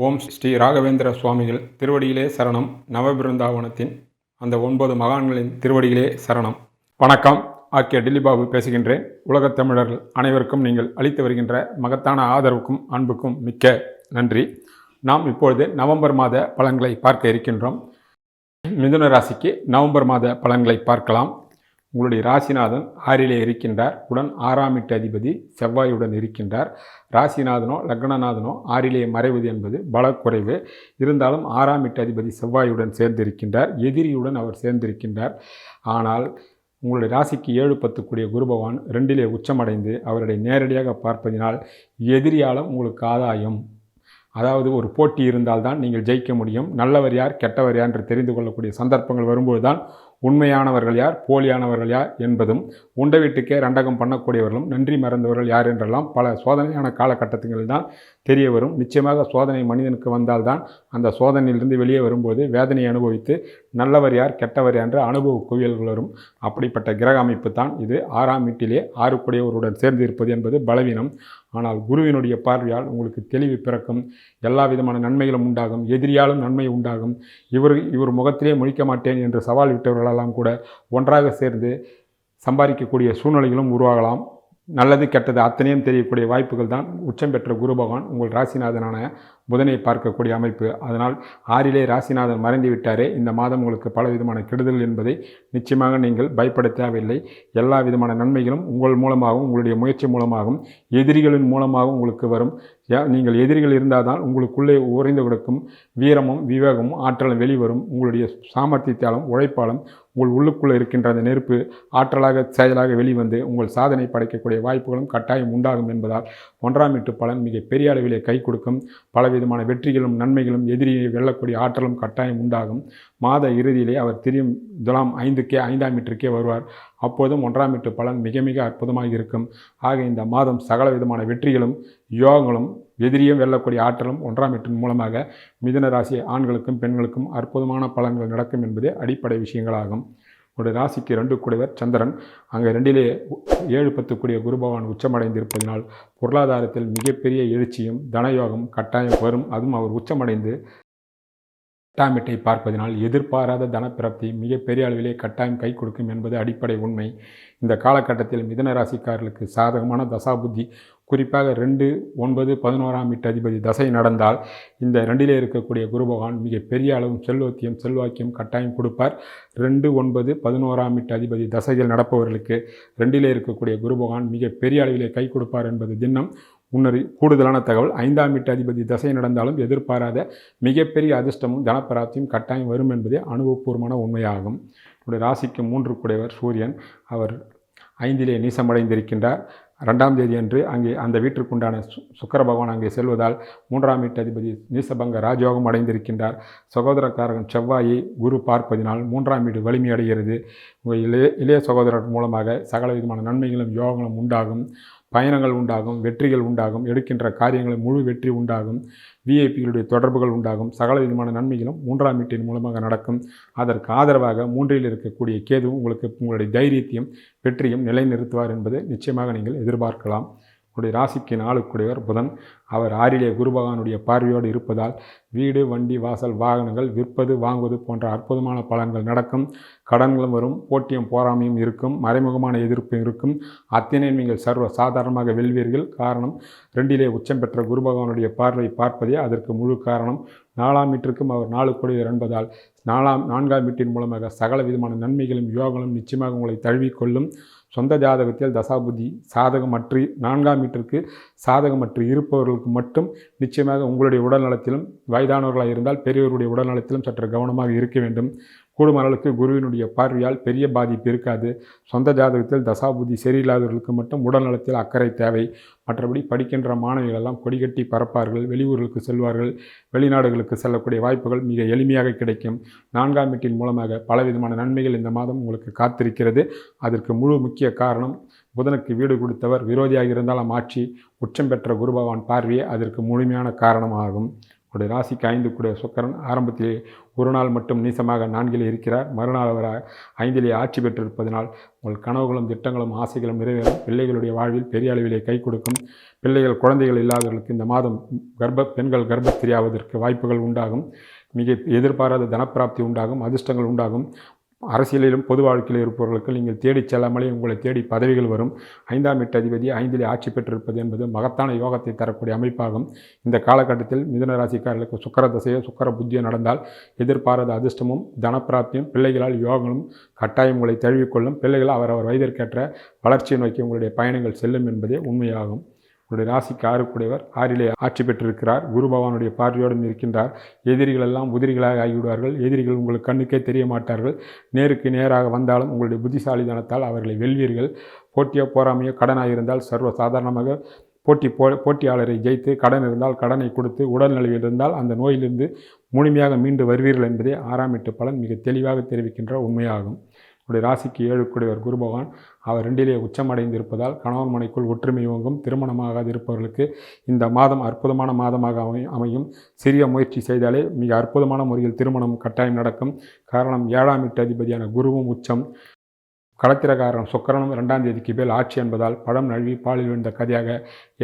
ஓம் ஸ்ரீ ராகவேந்திர சுவாமிகள் திருவடியிலே சரணம். நவபிருந்தாவனத்தின் அந்த ஒன்பது மகான்களின் திருவடியிலே சரணம். வணக்கம். ஆக்கிய டில்லிபாபு பேசுகின்றேன். உலகத் தமிழர்கள் அனைவருக்கும் நீங்கள் அளித்து வருகின்ற மகத்தான ஆதரவுக்கும் அன்புக்கும் மிக்க நன்றி. நாம் இப்பொழுது நவம்பர் மாத பலன்களை பார்க்க இருக்கின்றோம். மிதுன ராசிக்கு நவம்பர் மாத பலன்களை பார்க்கலாம். உங்களுடைய ராசிநாதன் ஆறிலே இருக்கின்றார். உடன் ஆறாம் எட்டு அதிபதி செவ்வாயுடன் இருக்கின்றார். ராசிநாதனோ லக்னநாதனோ ஆறிலே மறைவது என்பது பலக்குறைவு. இருந்தாலும் ஆறாம் எட்டு அதிபதி செவ்வாயுடன் சேர்ந்திருக்கின்றார். எதிரியுடன் அவர் சேர்ந்திருக்கின்றார். ஆனால் உங்களுடைய ராசிக்கு ஏழு பத்து கூடிய குருபவான் ரெண்டிலே உச்சமடைந்து அவருடைய நேரடியாக பார்ப்பதினால் எதிரியாலும் உங்களுக்கு ஆதாயம். அதாவது ஒரு போட்டி இருந்தால்தான் நீங்கள் ஜெயிக்க முடியும். நல்லவர் யார் கெட்டவர் யார் என்று தெரிந்து கொள்ளக்கூடிய சந்தர்ப்பங்கள் வரும்போது தான் உண்மையானவர்கள் யார் போலியானவர்கள் யார் என்பதும் உண்டை வீட்டுக்கே ரண்டகம் பண்ணக்கூடியவர்களும் நன்றி மறந்தவர்கள் யார் என்றெல்லாம் பல சோதனையான காலகட்டத்தில் தான் தெரிய வரும். நிச்சயமாக சோதனை மனிதனுக்கு வந்தால்தான் அந்த சோதனையிலிருந்து வெளியே வரும்போது வேதனையை அனுபவித்து நல்லவர் யார் கெட்டவர் என்ற அனுபவ குவியல்கள் வரும் அப்படிப்பட்ட கிரக அமைப்பு தான் இது. ஆறாம் வீட்டிலே ஆறுக்குடையவருடன் சேர்ந்து இருப்பது என்பது பலவீனம். ஆனால் குருவினுடைய பார்வையால் உங்களுக்கு தெளிவு பிறக்கும் எல்லா விதமான நன்மைகளும் உண்டாகும் எதிரியாலும் நன்மை உண்டாகும். இவர் இவர் முகத்திலே முழிக்க மாட்டேன் என்று சவால் விட்டவர்களெல்லாம் கூட ஒன்றாக சேர்ந்து சம்பாதிக்கக்கூடிய சூழ்நிலைகளும் உருவாகலாம். நல்லது கெட்டது அத்தனையும் தெரியக்கூடிய வாய்ப்புகள் தான் உச்சம் பெற்ற குரு பகவான் உங்கள் ராசிநாதனான புதனை பார்க்கக்கூடிய அமைப்பு. அதனால் ஆறிலே ராசிநாதன் மறைந்து விட்டாரே இந்த மாதம் உங்களுக்கு பல விதமான கெடுதல் என்பதை நிச்சயமாக நீங்கள் பயப்பட தேவையில்லை. எல்லா விதமான நன்மைகளும் உங்கள் மூலமாகவும் உங்களுடைய முயற்சி மூலமாகவும் எதிரிகளின் மூலமாகவும் உங்களுக்கு வரும். நீங்கள் எதிரிகள் இருந்தால் தான் உங்களுக்குள்ளே உறைந்து கிடக்கும் வீரமும் விவேகமும் ஆற்றலும் வெளிவரும். உங்களுடைய சாமர்த்தியத்தாலும் உழைப்பாலும் உங்கள் உள்ளுக்குள்ளே இருக்கின்ற அந்த நெருப்பு ஆற்றலாக செயலாக வெளிவந்து உங்கள் சாதனை படைக்கக்கூடிய வாய்ப்புகளும் கட்டாயம் உண்டாகும் என்பதால் ஒன்றாம் வீட்டு பலன் மிக பெரிய அளவிலே கை கொடுக்கும். பலவிதமான வெற்றிகளும் நன்மைகளும் எதிரியை வெல்லக்கூடிய ஆற்றலும் கட்டாயம் உண்டாகும். மாத இறுதியிலே அவர் திரும்பி துலாம் ஐந்துக்கே ஐந்தாம் மீட்டருக்கே வருவார். அப்போதும் ஒன்றாம் வீட்டு பலன் மிக மிக அற்புதமாக இருக்கும். ஆக இந்த மாதம் சகல விதமான வெற்றிகளும் யோகங்களும் எதிரியும் வெல்லக்கூடிய ஆற்றலும் ஒன்றாம் வீட்டின் மூலமாக மிதன ராசி ஆண்களுக்கும் பெண்களுக்கும் அற்புதமான பலன்கள் நடக்கும் என்பதே அடிப்படை விஷயங்களாகும். ஒரு ராசிக்கு ரெண்டு கூடியவர் சந்திரன். அங்கே ரெண்டிலே ஏழு பத்து கூடிய குரு பகவான் உச்சமடைந்திருப்பதனால் பொருளாதாரத்தில் மிகப்பெரிய எழுச்சியும் தனயோகம் கட்டாயம் வரும் அதுவும் அவர் உச்சமடைந்து எட்டாமிட்டை பார்ப்பதனால் எதிர்பாராத தனப்பிரப்தி மிகப்பெரிய அளவிலே கட்டாயம் கை கொடுக்கும் என்பது அடிப்படை உண்மை. இந்த காலகட்டத்தில் மிதன ராசிக்காரர்களுக்கு சாதகமான தசாபுத்தி. குறிப்பாக ரெண்டு ஒன்பது பதினோராம் வீட்டு அதிபதி தசை நடந்தால் இந்த ரெண்டிலே இருக்கக்கூடிய குரு பகவான் மிக பெரிய அளவும் செல்வத்தியம் செல்வாக்கியம் கட்டாயம் கொடுப்பார். ரெண்டு ஒன்பது பதினோராம் வீட்டு அதிபதி தசைகள் நடப்பவர்களுக்கு ரெண்டிலே இருக்கக்கூடிய குரு பகவான் மிக பெரிய அளவிலே கை கொடுப்பார் என்பது தினம் முன்னறி கூடுதலான தகவல். ஐந்தாம் வீட்டு அதிபதி தசை நடந்தாலும் எதிர்பாராத மிகப்பெரிய அதிர்ஷ்டமும் தனப்பராத்தியும் கட்டாயம் வரும் என்பதே அனுபவபூர்வமான உண்மையாகும். என்னுடைய ராசிக்கு மூன்று கூடையவர் சூரியன். அவர் ஐந்திலே நீசமடைந்திருக்கின்றார். ரெண்டாம் தேதி அன்று அங்கே அந்த வீட்டிற்குண்டான சு சுக்கர பகவான் அங்கே செல்வதால் மூன்றாம் வீட்டு அதிபதி நீசபங்க ராஜயோகம் அடைந்திருக்கின்றார். சகோதரக்காரகன் செவ்வாயை குரு பார்ப்பதினால் மூன்றாம் வீடு வலிமை அடைகிறது. உங்கள் இளைய இளைய சகோதரர் மூலமாக சகல விதமான நன்மைகளும் யோகங்களும் உண்டாகும். பயணங்கள் உண்டாகும் வெற்றிகள் உண்டாகும். எடுக்கின்ற காரியங்களில் முழு வெற்றி உண்டாகும். விஐபிகளுடைய தொடர்புகள் உண்டாகும். சகல விதமான நன்மைகளும் மூன்றாம் வீட்டின் மூலமாக நடக்கும். அதற்கு ஆதரவாக மூன்றில் இருக்கக்கூடிய கேது உங்களுக்கு உங்களுடைய தைரியத்தையும் வெற்றியும் நிலைநிறுத்துவார் என்பது நிச்சயமாக நீங்கள் எதிர்பார்க்கலாம். உடைய ராசிக்கு நாளுக்குடையவர் புதன். அவர் ஆறிலே குரு பகவானுடைய பார்வையோடு இருப்பதால் வீடு வண்டி வாசல் வாகனங்கள் விற்பது வாங்குவது போன்ற அற்புதமான பலன்கள் நடக்கும். கடன்களும் வரும் போட்டியும் போராமையும் இருக்கும் மறைமுகமான எதிர்ப்பும் இருக்கும். அத்தனை நீங்கள் சர்வ சாதாரணமாக வெல்வீர்கள். காரணம் ரெண்டிலே உச்சம் பெற்ற குரு பகவானுடைய பார்வை பார்ப்பதே அதற்கு முழு காரணம். நாலாம் வீட்டிற்கும் அவர் நாலு கொடியர் என்பதால் நாலாம் நான்காம் வீட்டின் மூலமாக சகல விதமான நன்மைகளும் யோகங்களும் நிச்சயமாக உங்களை தழுவிக்கொள்ளும். சொந்த ஜாதகத்தில் தசாபுத்தி சாதகமற்று நான்காம் வீட்டிற்கு சாதகமற்று இருப்பவர்களுக்கு மட்டும் நிச்சயமாக உங்களுடைய உடல்நலத்திலும் வயதானவர்களாக இருந்தால் பெரியவருடைய உடல்நலத்திலும் சற்று கவனமாக இருக்க வேண்டும். கூடுமளவுக்கு குருவினுடைய பார்வையால் பெரிய பாதிப்பு இருக்காது. சொந்த ஜாதகத்தில் தசாபுதி சரியில்லாதவர்களுக்கு மட்டும் உடல்நலத்தில் அக்கறை தேவை. மற்றபடி படிக்கின்ற மாணவிகள் எல்லாம் கொடிகட்டி பறப்பார்கள். வெளியூர்களுக்கு செல்வார்கள். வெளிநாடுகளுக்கு செல்லக்கூடிய வாய்ப்புகள் மிக எளிமையாக கிடைக்கும். நான்காம் வீட்டின் மூலமாக பலவிதமான நன்மைகள் இந்த மாதம் உங்களுக்கு காத்திருக்கிறது. அதற்கு முழு முக்கிய காரணம் புதனுக்கு வீடு கொடுத்தவர் விரோதியாக இருந்தாலும் ஆட்சி உச்சம் பெற்ற குரு பகவான் பார்வையே அதற்கு முழுமையான காரணமாகும். உடைய ராசிக்கு ஐந்து கூடிய சுக்கரன் ஆரம்பத்திலே ஒரு நாள் மட்டும் நீசமாக நான்கிலே இருக்கிறார். மறுநாள் அவர் ஐந்திலே ஆட்சி பெற்றிருப்பதனால் உங்கள் கனவுகளும் திட்டங்களும் ஆசைகளும் நிறைவேறும். பிள்ளைகளுடைய வாழ்வில் பெரிய அளவிலே கை கொடுக்கும். பிள்ளைகள் குழந்தைகள் இல்லாதவர்களுக்கு இந்த மாதம் கர்ப்ப பெண்கள் கர்ப்பத்திரியாவதற்கு வாய்ப்புகள் உண்டாகும். மிக எதிர்பாராத தனப்பிராப்தி உண்டாகும். அதிர்ஷ்டங்கள் உண்டாகும். அரசியலிலும் பொது வாழ்க்கையில் இருப்பவர்களுக்கு நீங்கள் தேடிச் செல்லாமலே உங்களை தேடி பதவிகள் வரும். ஐந்தாம் எட்டு அதிபதி ஐந்திலே ஆட்சி பெற்றிருப்பது என்பது மகத்தான யோகத்தை தரக்கூடிய அமைப்பாகும். இந்த காலகட்டத்தில் மிதன ராசிக்காரர்களுக்கு சுக்கர தசையோ சுக்கர புத்தியோ நடந்தால் எதிர்பாராத அதிர்ஷ்டமும் தனப்பிராப்தியும் பிள்ளைகளால் யோகங்களும் கட்டாயம் உங்களை தழுவிக்கொள்ளும் பிள்ளைகள் அவரவர் வயதிற்கேற்ற வளர்ச்சியை நோக்கி உங்களுடைய பயணங்கள் செல்லும் என்பதே உண்மையாகும். உங்களுடைய ராசிக்கு ஆறுக்குடையவர் ஆறிலே ஆட்சி பெற்றிருக்கிறார். குரு பகவானுடைய பார்வையோடும் இருக்கின்றார். எதிரிகள் எல்லாம் உதிரிகளாக ஆகிவிடுவார்கள். எதிரிகள் உங்களுக்கு கண்ணுக்கே தெரிய மாட்டார்கள். நேருக்கு நேராக வந்தாலும் உங்களுடைய புத்திசாலிதனத்தால் அவர்களை வெல்வீர்கள். போட்டியோ போராமையோ கடனாக இருந்தால் சர்வ சாதாரணமாக போட்டி போ போட்டியாளரை ஜெயித்து கடன் இருந்தால் கடனை கொடுத்து உடல்நிலையில் இருந்தால் அந்த நோயிலிருந்து முழுமையாக மீண்டு வருவீர்கள் என்பதே ஆறாம் எட்டு பலன் மிக தெளிவாக தெரிவிக்கின்ற உண்மையாகும். உடைய ராசிக்கு ஏழு கூடியவர் குரு பகவான் அவர் ரெண்டிலே உச்சமடைந்து இருப்பதால் கணவன் மனைக்குள் ஒற்றுமை ஓங்கும். திருமணமாகாது இருப்பவர்களுக்கு இந்த மாதம் அற்புதமான மாதமாக அமை அமையும். சிறிய முயற்சி செய்தாலே மிக அற்புதமான முறையில் திருமணம் கட்டாயம் நடக்கும். காரணம் ஏழாம் எட்டு அதிபதியான குருவும் உச்சம். களத்திரக்காரன் சுக்கரனும் இரண்டாம் தேதிக்கு மேல் ஆட்சி என்பதால் படம் நழுவி பாலில் விழுந்த கதையாக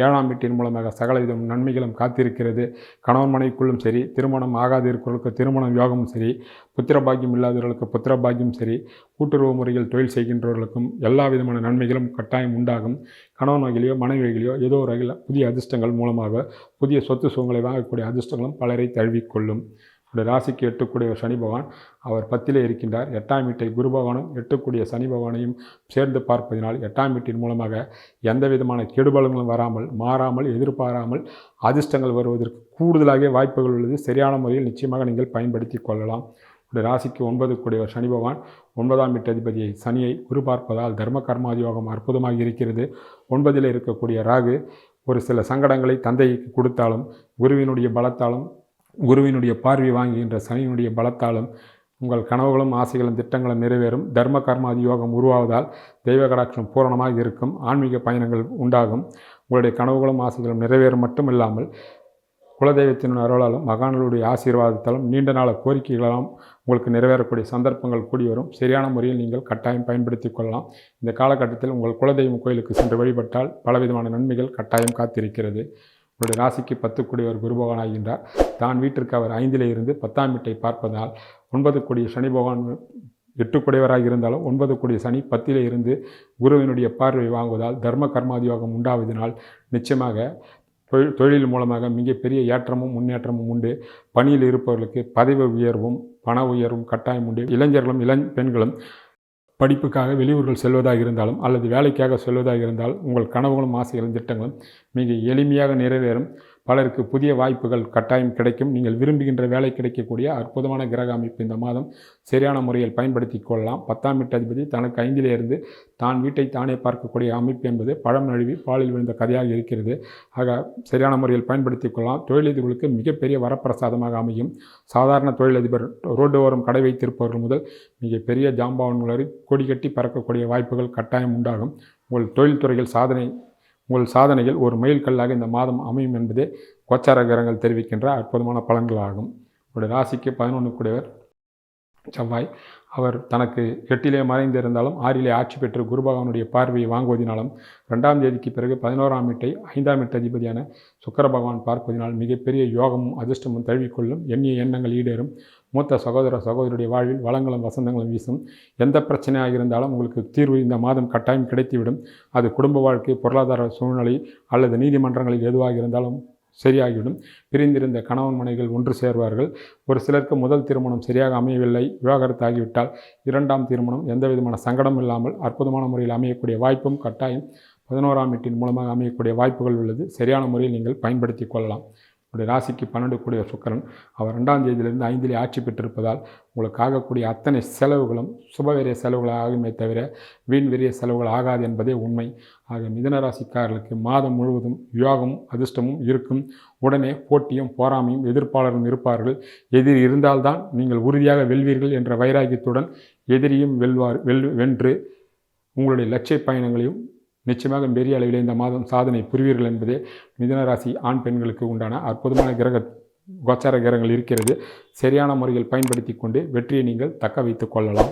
ஏழாம் வீட்டின் மூலமாக சகலவிதம் நன்மைகளும் காத்திருக்கிறது. கணவன் மனைவிக்குள்ளும் சரி திருமணம் ஆகாதிருக்கிறவர்களுக்கு திருமணம் யோகமும் சரி புத்திரபாகியம் இல்லாதவர்களுக்கு புத்திரபாகியம் சரி கூட்டுறவு முறையில் தொழில் செய்கின்றவர்களுக்கும் எல்லா விதமான நன்மைகளும் கட்டாயம் உண்டாகும். கணவன் வகையிலையோ மனைவி வகையிலையோ ஏதோ ஒரு வகையில் புதிய அதிர்ஷ்டங்கள் மூலமாக புதிய சொத்து சுகங்களை வாங்கக்கூடிய அதிர்ஷ்டங்களும் பலரை தழுவிக்கொள்ளும். உடைய ராசிக்கு எட்டுக்கூடிய சனி பகவான் அவர் பத்திலே இருக்கின்றார். எட்டாம் வீட்டை குரு பகவானும் எட்டுக்கூடிய சனி பகவானையும் சேர்ந்து பார்ப்பதினால் எட்டாம் வீட்டின் மூலமாக எந்த விதமான கெடுபலங்களும் வராமல் மாறாமல் எதிர்பாராமல் அதிர்ஷ்டங்கள் வருவதற்கு கூடுதலாக வாய்ப்புகள் உள்ளது. சரியான முறையில் நிச்சயமாக நீங்கள் பயன்படுத்தி கொள்ளலாம். உடைய ராசிக்கு ஒன்பது கூடியவர் சனி பகவான் ஒன்பதாம் வீட்டு அதிபதியை சனியை குரு பார்ப்பதால் தர்ம கர்மாதியோகம் அற்புதமாக இருக்கிறது. ஒன்பதில் இருக்கக்கூடிய ராகு ஒரு சில சங்கடங்களை தந்தைக்கு கொடுத்தாலும் குருவினுடைய பலத்தாலும் குருவினுடைய பார்வை வாங்குகின்ற சனியினுடைய பலத்தாலும் உங்கள் கனவுகளும் ஆசைகளும் திட்டங்களும் நிறைவேறும். தர்ம கர்மாதி யோகம் உருவாவதால் தெய்வ கடாட்சம் பூரணமாக இருக்கும். ஆன்மீக பயணங்கள் உண்டாகும். உங்களுடைய கனவுகளும் ஆசைகளும் நிறைவேறும் மட்டும் இல்லாமல் குலதெய்வத்தின் அருளாலும் மகான்களுடைய ஆசீர்வாதத்தாலும் நீண்ட நாள கோரிக்கைகளாலும் உங்களுக்கு நிறைவேறக்கூடிய சந்தர்ப்பங்கள் கூடி வரும் சரியான முறையில் நீங்கள் கட்டாயம் பயன்படுத்தி கொள்ளலாம். இந்த காலகட்டத்தில் உங்கள் குலதெய்வம் கோயிலுக்கு சென்று வழிபட்டால் பலவிதமான நன்மைகள் கட்டாயம் காத்திருக்கிறது. உங்களுடைய ராசிக்கு பத்து கூடியவர் குருபகவான் ஆகின்றார் தான் வீட்டிற்கு அவர் ஐந்திலே இருந்து பத்தாம் வீட்டை பார்ப்பதால் ஒன்பது கூடிய சனி பகவான் எட்டு குடையவராக இருந்தாலும் ஒன்பது கூடிய சனி பத்திலே இருந்து குருவினுடைய பார்வை வாங்குவதால் தர்ம கர்மாதியோகம் உண்டாவதனால் நிச்சயமாக தொழில் தொழில் மூலமாக மிகப்பெரிய ஏற்றமும் முன்னேற்றமும் உண்டு. பணியில் இருப்பவர்களுக்கு பதவி உயர்வும் பண உயர்வும் கட்டாயம் உண்டு. இளைஞர்களும் இளம் பெண்களும் படிப்புக்காக வெளியூர்கள் செல்வதாக இருந்தாலும் அல்லது வேலைக்காக செல்வதாக இருந்தால் உங்கள் கனவுகளும் ஆசைகளும் திட்டங்களும் மிக எளிமையாக நிறைவேறும். பலருக்கு புதிய வாய்ப்புகள் கட்டாயம் கிடைக்கும். நீங்கள் விரும்புகின்ற வேலை கிடைக்கக்கூடிய அற்புதமான கிரக அமைப்பு இந்த மாதம் சரியான முறையில் பயன்படுத்தி கொள்ளலாம். பத்தாம் வீட்டு அதிபதி தனக்கு ஐந்திலே இருந்து தான் வீட்டை தானே பார்க்கக்கூடிய அமைப்பு என்பது பழம் நழுவி பாலில் விழுந்த கதையாக இருக்கிறது. ஆக சரியான முறையில் பயன்படுத்தி கொள்ளலாம். தொழிலதிபர்களுக்கு மிகப்பெரிய வரப்பிரசாதமாக அமையும். சாதாரண தொழிலதிபர் ரோடு ஓரம் கடை வைத்திருப்பவர்கள் முதல் மிகப்பெரிய ஜாம்பவான்கள் வரை கொடி கட்டி பறக்கக்கூடிய வாய்ப்புகள் கட்டாயம் உண்டாகும். உங்கள் தொழில்துறையில் சாதனை உங்கள் சாதனைகள் ஒரு மைல்கல்லாக இந்த மாதம் அமையும் என்பதே கோச்சார கிரகங்கள் தெரிவிக்கின்ற அற்புதமான பலன்களாகும். உங்களுடைய ராசிக்கு பதினொன்று கூடியவர் செவ்வாய். அவர் தனக்கு எட்டிலே மறைந்திருந்தாலும் ஆறிலே ஆட்சி பெற்று குரு பகவானுடைய பார்வையை வாங்குவதினாலும் ரெண்டாம் தேதிக்கு பிறகு பதினோராம் எட்டை ஐந்தாம் எட்டு அதிபதியான சுக்கர பகவான் பார்ப்பதினால் மிகப்பெரிய யோகமும் அதிர்ஷ்டமும் தழுவிக்கொள்ளும். எண்ணிய எண்ணங்கள் ஈடேறும். மூத்த சகோதர சகோதரியுடைய வாழ்வில் வளங்களும் வசந்தங்களும் வீசும். எந்த பிரச்சனையாக இருந்தாலும் உங்களுக்கு தீர்வு இந்த மாதம் கட்டாயம் கிடைத்துவிடும். அது குடும்ப வாழ்க்கை பொருளாதார சூழ்நிலை அல்லது நீதிமன்றங்களில் எதுவாக இருந்தாலும் சரியாகிவிடும். பிரிந்திருந்த கணவன் மனைகள் ஒன்று சேர்வார்கள். ஒரு சிலருக்கு முதல் திருமணம் சரியாக அமையவில்லை. விவாகரத்து ஆகிவிட்டால் இரண்டாம் திருமணம் எந்த விதமான சங்கடம் இல்லாமல் அற்புதமான முறையில் அமையக்கூடிய வாய்ப்பும் கட்டாயம். பதினோராம் வீட்டின் மூலமாக அமையக்கூடிய வாய்ப்புகள் உள்ளது. சரியான முறையில் நீங்கள் பயன்படுத்தி கொள்ளலாம். உங்களுடைய ராசிக்கு பன்னெண்டு கூடிய சுக்கரன் அவர் ரெண்டாம் தேதியிலிருந்து ஐந்திலே ஆட்சி பெற்றிருப்பதால் உங்களுக்கு ஆகக்கூடிய அத்தனை செலவுகளும் சுபவெரிய செலவுகள் ஆகுமே தவிர வீண் வெறிய செலவுகள் ஆகாது என்பதே உண்மை. ஆக மிதன ராசிக்காரர்களுக்கு மாதம் முழுவதும் யோகமும் அதிர்ஷ்டமும் இருக்கும். உடனே போட்டியும் போராமையும் எதிர்ப்பாளரும் இருப்பார்கள். எதிரி இருந்தால்தான் நீங்கள் உறுதியாக வெல்வீர்கள் என்ற வைராகியத்துடன் எதிரியும் வெல்வார் வெல் வென்று உங்களுடைய லட்சிய பயணங்களையும் நிச்சயமாக பெரிய அளவில் இந்த மாதம் சாதனை புரிவீர்கள் என்பதே மிதனராசி ஆண் பெண்களுக்கு உண்டான அற்புதமான கிரக கோச்சார கிரகங்கள் இருக்கிறது. சரியான முறையில் பயன்படுத்தி கொண்டு வெற்றியை நீங்கள் தக்க வைத்துக் கொள்ளலாம்.